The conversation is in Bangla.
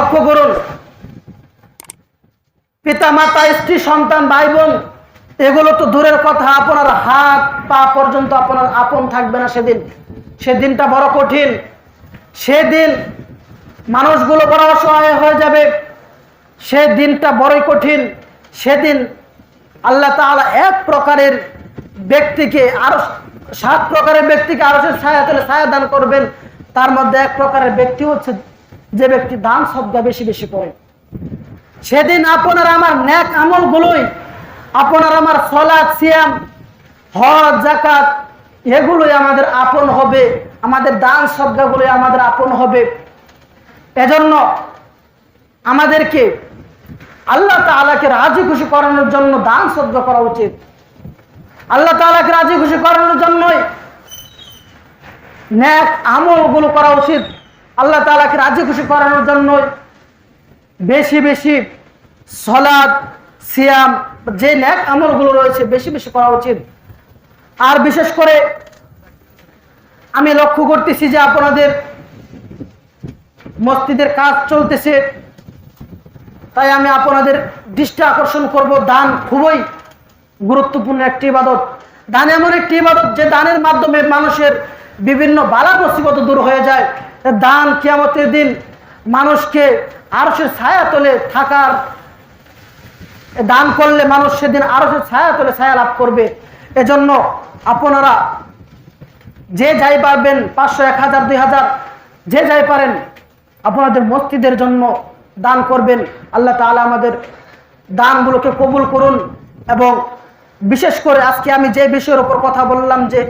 লক্ষ্য করুন। পিতা, মাতা, স্ত্রী, সন্তান ভাই বোন এগুলো তো দূরের কথা, আপনার হাত, পা পর্যন্ত আপনার আপন থাকবে না সেদিন। সেদিনটা বড় কঠিন। সেদিন মানুষগুলো বড় অসহায় হয়ে যাবে। সে দিনটা বড়ই কঠিন। সেদিন আল্লাহ তাআলা এক প্রকারের ব্যক্তিকে আরও সাত প্রকারের ব্যক্তিকে আরও ছায়া তুলে ছায়া দান করবেন। তার মধ্যে এক প্রকারের ব্যক্তি হচ্ছে যে ব্যক্তি দান শব্দ বেশি বেশি করে সেদিন আপনার আমার ন্যাক আমলগুলোই, আপনার আমার সলাদ সিয়াম, হজ জাকাত এগুলোই আমাদের আপন হবে, আমাদের দান সদ্গাগুলোই আমাদের আপন হবে। এজন্য আমাদেরকে আল্লাহ তাআলাকে রাজি খুশি করানোর জন্য দান সদ্গা করা উচিত। আল্লাহ তাআলাকে রাজি খুশি করানোর জন্যই ন্যাক আমলগুলো করা উচিত। আল্লাহ তালাকে রাজি খুশি করানোর জন্যই বেশি বেশি সলাদ সিয়াম, যে ন্যাক আমলগুলো রয়েছে বেশি বেশি করা উচিত। আর বিশেষ করে আমি লক্ষ্য করতেছি যে আপনাদের মসজিদের কাজ চলতেছে, তাই আমি আপনাদের দৃষ্টি আকর্ষণ করব। দান খুবই গুরুত্বপূর্ণ একটি ইবাদত। দান এমন একটি ইবাদত যে দানের মাধ্যমে মানুষের বিভিন্ন বালা দূর হয়ে যায়। দান কিয়ামতের দিন মানুষকে আরও সে ছায়া তলে থাকার দান করলে মানুষ সেদিন আরও সে ছায়া তলে ছায়া লাভ করবে। এজন্য আপনারা যে যাই পারবেন, পাঁচশো, এক হাজার, দুই হাজার, যে যাই পারেন, আপনাদের মসজিদের জন্য দান করবেন। আল্লাহ তাআলা আমাদের দানগুলোকে কবুল করুন এবং বিশেষ করে আজকে আমি যে বিষয়ের উপর কথা বললাম যে